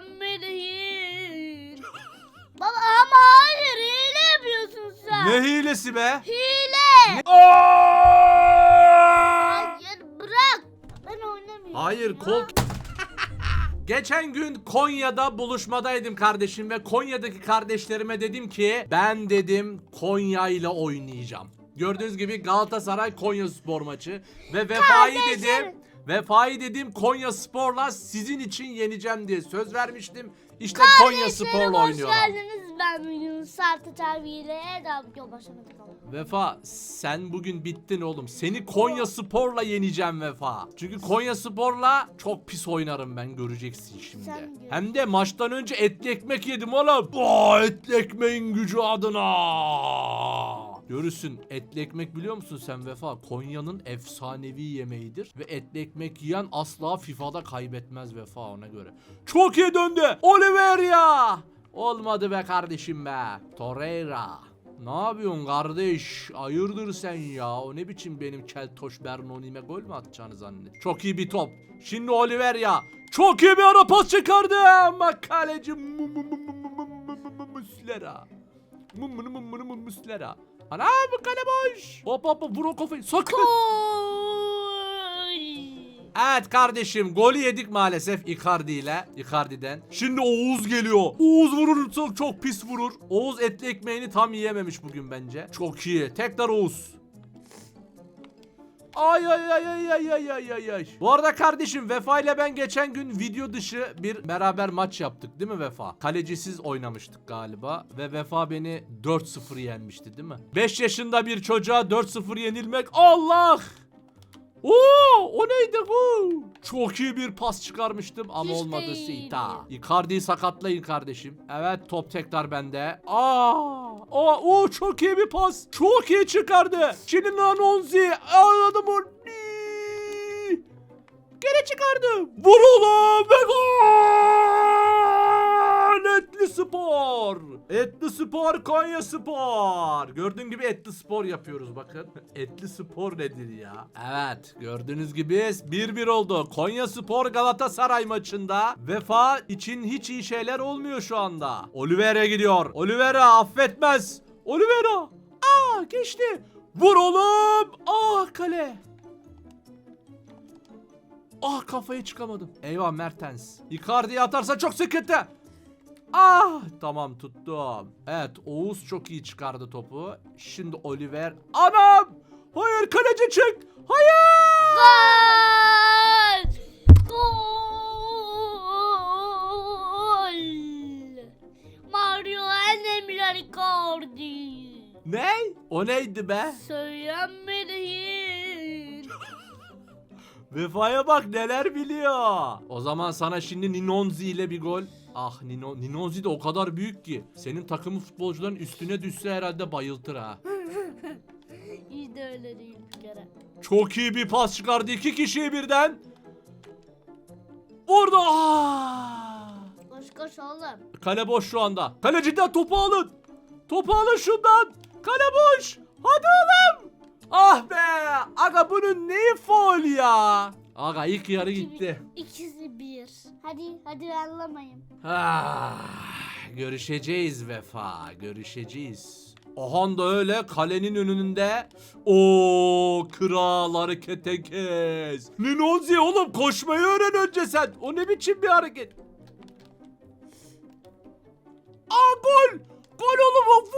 Söylenmeliyin. Baba ama hayır hile yapıyorsun sen. Ne hilesi be? Hile. Aa! Hayır bırak. Ben oynamıyorum. Hayır ya. kol... Geçen gün Konya'da buluşmadaydım kardeşim ve Konya'daki kardeşlerime dedim ki ben dedim Konya ile oynayacağım. Gördüğünüz gibi Galatasaray Konya Spor maçı ve Vefa'yı dedim. Vefa'yı dedim Konya Spor'la sizin için yeneceğim diye söz vermiştim. İşte Konya Spor'la hoş oynuyorum. geldiniz. Ben bugün Sartı Terbiye'yle daha video başlamadık ama. Vefa sen bugün bittin oğlum. Seni Konya Spor'la yeneceğim Vefa. Çünkü Konya Spor'la çok pis oynarım ben göreceksin şimdi. Sen gör. Hem de maçtan önce etli ekmek yedim oğlum. Aa, etli ekmeğin gücü adına. Görürsün etli ekmek biliyor musun sen Vefa? Konya'nın efsanevi yemeğidir. Ve etli ekmek yiyen asla FIFA'da kaybetmez Vefa ona göre. Çok iyi döndü. Oliver ya. Olmadı be kardeşim be. Torreira. Ne yapıyorsun kardeş? Hayırdır sen ya? O ne biçim benim keltoş Bernoni'me gol mü atacağını zannet? Çok iyi bir top. Şimdi Oliver ya. Çok iyi bir ara pas çıkardı. Ama kaleci Muslera. Muslera. Ana bu kale boş. Hop hop hop vur o kafayı. Sakın. Evet kardeşim golü yedik maalesef Icardi ile Icardi'den. Şimdi Oğuz geliyor. Oğuz vurursa çok pis vurur. Oğuz etli ekmeğini tam yiyememiş bugün bence. Çok iyi. Tekrar Oğuz. Ay ay ay ay ay ay ay ay ay. Bu arada kardeşim Vefa ile ben geçen gün video dışı bir beraber maç yaptık değil mi Vefa? Kalecisiz oynamıştık galiba ve Vefa beni 4-0 yenmişti değil mi? 5 yaşında bir çocuğa 4-0 yenilmek Allah! Oo, o neydi bu? Çok iyi bir pas çıkarmıştım ama Hiç olmadı değil. Sita. Icardi'yi sakatlayın kardeşim. Evet top tekrar bende. Aa! Aa, o çok iyi bir pas. Çok iyi çıkardı. Çin'in Anonzi. Anladım onu. Geri çıkardı. Vur oğlum ve gol! Etli Spor. Etli Spor Konya Spor. Gördüğün gibi Etli Spor yapıyoruz bakın. Etli Spor nedir ya? Evet gördüğünüz gibi 1-1 oldu. Konya Spor Galatasaray maçında Vefa için hiç iyi şeyler olmuyor şu anda. Oliveira gidiyor. Oliveira affetmez. Oliveira. Aa geçti. Vur oğlum. Ah kale. Ah kafayı çıkamadım. Eyvah Mertens. Icardi'ye atarsa çok sıkıntı. Ah tamam tuttum. Evet Oğuz çok iyi çıkardı topu. Şimdi Oliver. Anam! Hayır kaleci çık. Hayır! Gol. Gol. Mario Enemir Icardi. Ne? O neydi be? Söylenmeliyin. Vefa'ya bak neler biliyor. O zaman sana şimdi Ninonzi ile bir gol. Ah Nino, Ninonzi de o kadar büyük ki. Senin takımı futbolcuların üstüne düşse herhalde bayıltır ha. De öyle değil bir kere. Çok iyi bir pas çıkardı iki kişiyi birden. Vurdu. Ah! Koş koş oğlum. Kale boş şu anda. Kaleciden topu alın. Topu alın şundan. Kale boş. Hadi oğlum. Ah be. Aga bunun neyi faul ya? Aga ilk yarı gitti. İkisi bir. Hadi hadi anlamayın. Ah, görüşeceğiz Vefa. Görüşeceğiz. Ahan da öyle kalenin önünde. O kral harekete kes. Ninonzi oğlum koşmayı öğren önce sen. O ne biçim bir hareket? Aa gol. Gol oğlum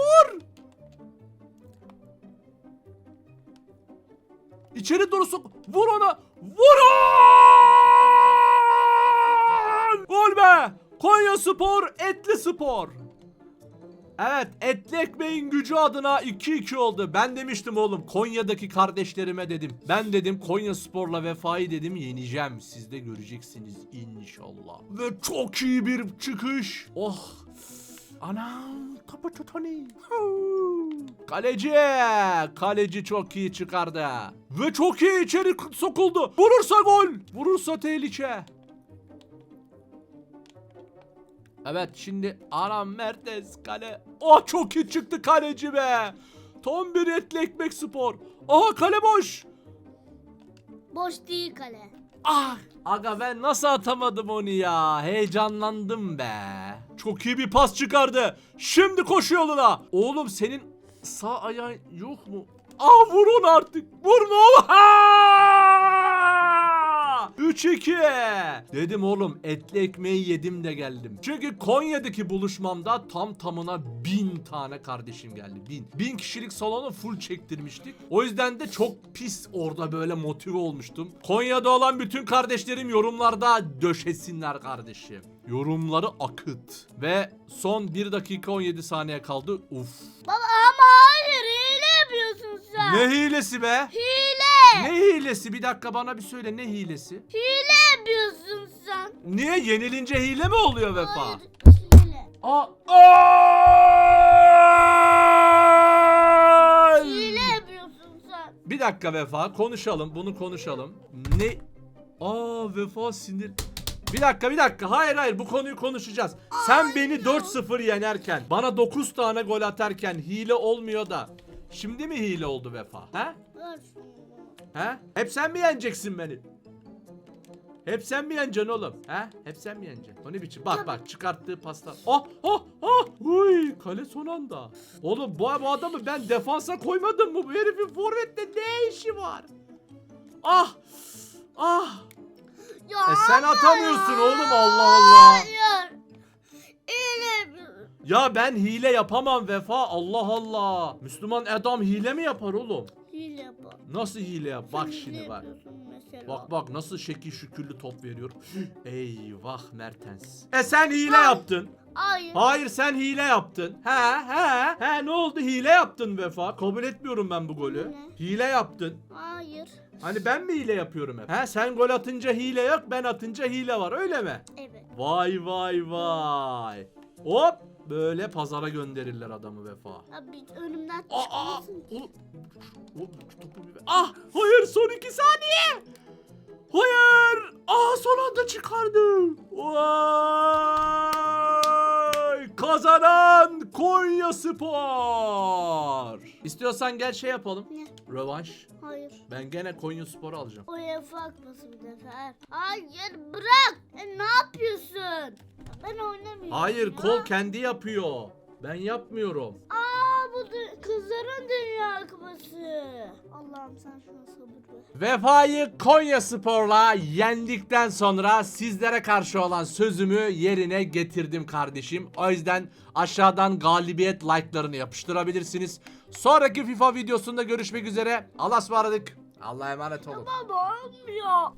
İçeri doğru sok. Vur ona. Vurun! Gol be. Konya Spor, Etli Spor. Evet, etli ekmeğin gücü adına 2-2 oldu. Ben demiştim oğlum Konya'daki kardeşlerime dedim. Ben dedim Konya Spor'la Vefa'yı dedim yeneceğim. Siz de göreceksiniz inşallah. Ve çok iyi bir çıkış. Oh. Anam topu tutani. Kaleci. Kaleci çok iyi çıkardı. Ve çok iyi içeri sokuldu. Vurursa gol. Vurursa tehlike. Evet şimdi Aram Mertens kale. Oh çok iyi çıktı kaleci be. Tam bir etli ekmek spor. Aha kale boş. Boş değil kale. Ah! Aga ben nasıl atamadım onu ya? Heyecanlandım be. Çok iyi bir pas çıkardı. Şimdi koş yoluna. Oğlum senin sağ ayağın yok mu? Ah vur onu artık. Vur ne olur. Ha! 3-2. Dedim oğlum etli ekmeği yedim de geldim. Çünkü Konya'daki buluşmamda tam tamına bin tane kardeşim geldi. Bin. Bin kişilik salonu full çektirmiştik. O yüzden de çok pis orada böyle motive olmuştum. Konya'da olan bütün kardeşlerim yorumlarda döşesinler kardeşim. Yorumları akıt. Ve son 1 dakika 17 saniye kaldı. Uf. Baba ama hayır hile yapıyorsun sen. Ne hilesi be? Hile. Ne hilesi? Bir dakika bana bir söyle ne hilesi? Hile yapıyorsun sen. Niye yenilince hile mi oluyor Vefa? Hayır hile. Aa, Ay! Hile yapıyorsun sen. Bir dakika Vefa konuşalım bunu konuşalım. Ne? Aa Vefa sinir. Bir dakika bir dakika hayır hayır bu konuyu konuşacağız. Sen beni 4-0 yenerken bana 9 tane gol atarken hile olmuyor da. Şimdi mi hile oldu Vefa? He? Ver şunu. He? Hep sen mi yeneceksin beni? Hep sen mi yeneceksin oğlum? He? Hep sen mi yeneceksin? O ne biçim? Bak bak çıkarttığı paslar. Oh oh oh! Uy kale son anda. Oğlum bu, bu adamı ben defansa koymadım mı? Bu herifin forvette ne işi var? Ah! Ah! Ya E sen atamıyorsun oğlum, Allah Allah. Hayır. Yapıyorsun. Ya ben hile yapamam Vefa. Allah Allah. Müslüman adam hile mi yapar oğlum? Hile yapar. Nasıl hile yap? Bak Sen şimdi hile bak. mesela. Bak bak nasıl şekil şükürlü top veriyor. Eyvah Mertens. E sen hile yaptın. Hayır. Hayır sen hile yaptın. He he he ne oldu hile yaptın Vefa. Kabul etmiyorum ben bu golü. Ne? Hile yaptın. Hayır. Hani ben mi hile yapıyorum hep? He sen gol atınca hile yok ben atınca hile var öyle mi? Evet. Vay vay vay. Hop böyle pazara gönderirler adamı Vefa. Abi önümden Aa, çıkmasın. oğlum, oğlum, şu topu bir ver. Ah hayır son iki saniye. Hayır. Aa son anda çıkardı. Vay. Kazanan Konya Spor. İstiyorsan gel şey yapalım. Ne? Rövanş. Hayır. Ben gene Konya Spor'u alacağım. UEFA akması bir defa. Hayır bırak. E, ne yapıyorsun? Ben oynamıyorum. Hayır ya. kol kendi yapıyor. Ben yapmıyorum. Aa bu kızların dünya akması. Allah'ım sen şuna sabır ver. Vefa'yı Konya Spor'la yendikten sonra sizlere karşı olan sözümü yerine getirdim kardeşim. O yüzden aşağıdan galibiyet like'larını yapıştırabilirsiniz. Sonraki FIFA videosunda görüşmek üzere. Allah'a ısmarladık. Allah'a emanet olun. Baba olmuyor.